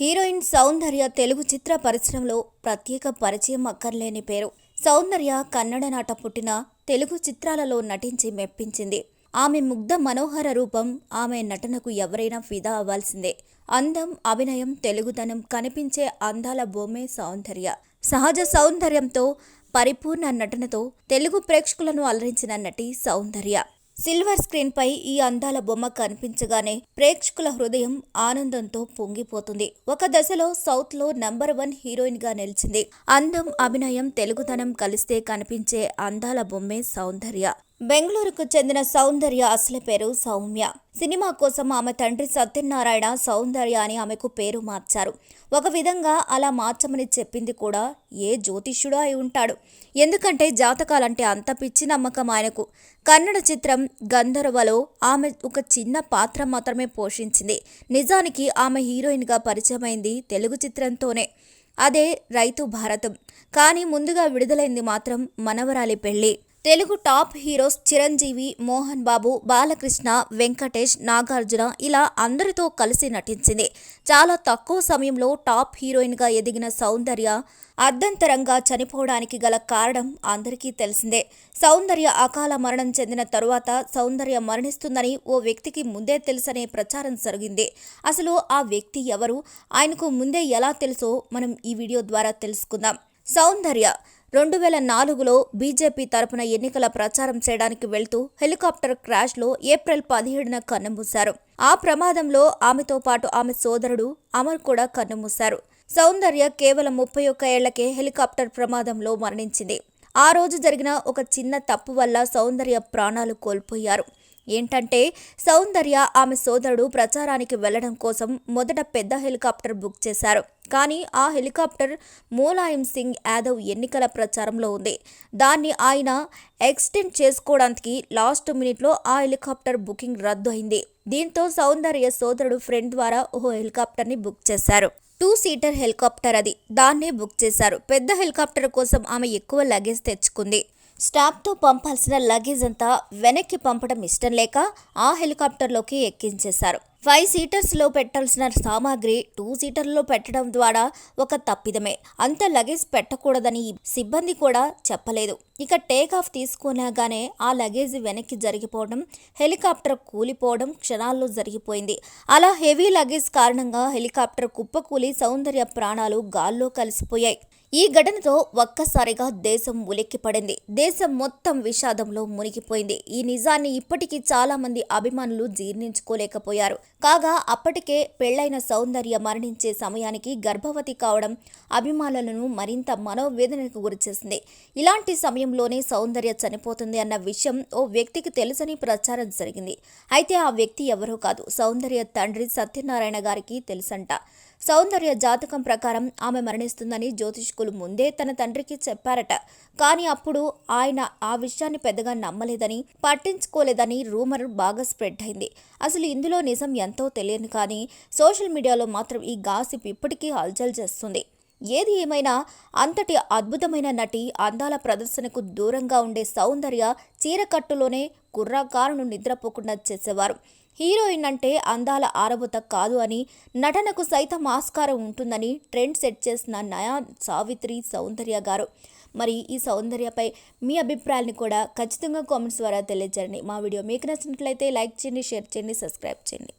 Heroine సౌందర్య తెలుగు చిత్ర పరిశ్రమలో ప్రత్యేక పరిచయం అక్కర్లేని పేరు. సౌందర్య కన్నడ నాట పుట్టిన తెలుగు చిత్రాలలో నటించి మెప్పించింది. ఆమె ముగ్ధ మనోహర రూపం ఆమె నటనకు ఎవరైనా ఫిదా అవ్వాల్సిందే. అందం అభినయం తెలుగుదనం కనిపించే అందాల భూమే సౌందర్య. సహజ సౌందర్యంతో పరిపూర్ణ నటనతో తెలుగు ప్రేక్షకులను అలరించిన నటి సౌందర్య. సిల్వర్ స్క్రీన్ పై ఈ అందాల బొమ్మ కనిపించగానే ప్రేక్షకుల హృదయం ఆనందంతో పొంగిపోతుంది. ఒక దశలో సౌత్లో నంబర్ వన్ హీరోయిన్గా నిలిచింది. అందం అభినయం తెలుగుతనం కలిస్తే కనిపించే అందాల బొమ్మే సౌందర్య. బెంగళూరుకు చెందిన సౌందర్య అసలు పేరు సౌమ్య. సినిమా కోసం ఆమె తండ్రి సత్యనారాయణ సౌందర్య అని ఆమెకు పేరు మార్చారు. ఒక విధంగా అలా మార్చమని చెప్పింది కూడా ఏ జ్యోతిష్యుడు అయి ఉంటాడు. ఎందుకంటే జాతకాలంటే అంత పిచ్చి నమ్మకం ఆయనకు. కన్నడ చిత్రం గంధర్వలో ఆమె ఒక చిన్న పాత్ర మాత్రమే పోషించింది. నిజానికి ఆమె హీరోయిన్గా పరిచయమైంది తెలుగు చిత్రంతోనే. అదే రైతు భారతం. కానీ ముందుగా విడుదలైంది మాత్రం మనవరాలి పెళ్ళి. తెలుగు టాప్ హీరోస్ చిరంజీవి మోహన్ బాబు బాలకృష్ణ వెంకటేష్ నాగార్జున ఇలా అందరితో కలిసి నటించింది. చాలా తక్కువ సమయంలో టాప్ హీరోయిన్గా ఎదిగిన సౌందర్య అర్ధంతరంగా చనిపోవడానికి గల కారణం అందరికీ తెలిసిందే. సౌందర్య అకాల మరణం చెందిన తరువాత సౌందర్య మరణిస్తుందని ఓ వ్యక్తికి ముందే తెలుసనే ప్రచారం జరిగింది. అసలు ఆ వ్యక్తి ఎవరు? ఆయనకు ముందే ఎలా తెలుసో మనం ఈ వీడియో ద్వారా తెలుసుకుందాం. సౌందర్య రెండు వేల నాలుగులో బీజేపీ తరపున ఎన్నికల ప్రచారం చేయడానికి వెళ్తూ హెలికాప్టర్ క్రాష్లో ఏప్రిల్ పదిహేడున కన్నుమూశారు. ఆ ప్రమాదంలో ఆమెతో పాటు ఆమె సోదరుడు అమర్ కూడా కన్నుమూశారు. సౌందర్య కేవలం ముప్పై ఒక్క ఏళ్ళకే హెలికాప్టర్ ప్రమాదంలో మరణించింది. ఆ రోజు జరిగిన ఒక చిన్న తప్పు వల్ల సౌందర్య ప్రాణాలు కోల్పోయారు. ఏంటంటే సౌందర్య ఆమె సోదరుడు ప్రచారానికి వెళ్ళడం కోసం మొదట పెద్ద హెలికాప్టర్ బుక్ చేశారు. కానీ ఆ హెలికాప్టర్ మూలాయం సింగ్ యాదవ్ ఎన్నికల ప్రచారంలో ఉంది. దాన్ని ఆయన ఎక్స్టెండ్ చేసుకోవడానికి లాస్ట్ మినిట్లో ఆ హెలికాప్టర్ బుకింగ్ రద్దు అయింది. దీంతో సౌందర్య సోదరుడు ఫ్రెండ్ ద్వారా ఓ హెలికాప్టర్ని బుక్ చేశారు. టూ సీటర్ హెలికాప్టర్ అది. దాన్నే బుక్ చేశారు. పెద్ద హెలికాప్టర్ కోసం ఆమె ఎక్కువ లగేజ్ తెచ్చుకుంది. స్టాఫ్తో పంపాల్సిన లగేజ్ అంతా వెనక్కి పంపడం ఇష్టం లేక ఆ హెలికాప్టర్లోకి ఎక్కించేశారు. ఫైవ్ సీటర్స్లో పెట్టాల్సిన సామాగ్రి టూ సీటర్లో పెట్టడం ద్వారా ఒక తప్పిదమే. అంత లగేజ్ పెట్టకూడదని సిబ్బంది కూడా చెప్పలేదు. ఇక టేక్ ఆఫ్ తీసుకునగానే ఆ లగేజ్ వెనక్కి జరిగిపోవడం హెలికాప్టర్ కూలిపోవడం క్షణాల్లో జరిగిపోయింది. అలా హెవీ లగేజ్ కారణంగా హెలికాప్టర్ కుప్పకూలి సౌందర్య ప్రాణాలు గాల్లో కలిసిపోయాయి. ఈ ఘటనతో ఒక్కసారిగా దేశం ఉలిక్కిపడింది. దేశం మొత్తం విషాదంలో మునిగిపోయింది. ఈ నిజాన్ని ఇప్పటికీ చాలా మంది అభిమానులు జీర్ణించుకోలేకపోయారు. కాగా అప్పటికే పెళ్ళైన సౌందర్య మరణించే సమయానికి గర్భవతి కావడం అభిమానులను మరింత మనోవేదనకు గురిచేసింది. ఇలాంటి సమయంలోనే సౌందర్య చనిపోతుంది అన్న విషయం ఓ వ్యక్తికి తెలుసని ప్రచారం జరిగింది. అయితే ఆ వ్యక్తి ఎవరో కాదు. సౌందర్య తండ్రి సత్యనారాయణ గారికి తెలుసంట. సౌందర్య జాతకం ప్రకారం ఆమె మరణిస్తుందని జ్యోతిష్కులు ముందే తన తండ్రికి చెప్పారట. కానీ అప్పుడు ఆయన ఆ విషయాన్ని పెద్దగా నమ్మలేదని పట్టించుకోలేదని రూమర్ బాగా స్ప్రెడ్ అయింది. అసలు ఇందులో నిజం ఎంతో తెలియదు కానీ సోషల్ మీడియాలో మాత్రం ఈ గాసిప్ ఇప్పటికీ హల్చల్ చేస్తుంది. ఏది ఏమైనా అంతటి అద్భుతమైన నటి అందాల ప్రదర్శనకు దూరంగా ఉండే సౌందర్య చీరకట్టులోనే కుర్రాకారును నిద్రపోకుండా చేసేవారు. హీరోయిన్ అంటే అందాల ఆరబోత కాదు అని నటనకు సైతం ఆస్కారం ఉంటుందని ట్రెండ్ సెట్ చేసిన నయా సావిత్రి సౌందర్య గారు. మరి ఈ సౌందర్యపై మీ అభిప్రాయాన్ని కూడా ఖచ్చితంగా కామెంట్స్ ద్వారా తెలియజేయండి. మా వీడియో మీకు నచ్చినట్లయితే లైక్ చేయండి షేర్ చేయండి సబ్స్క్రైబ్ చేయండి.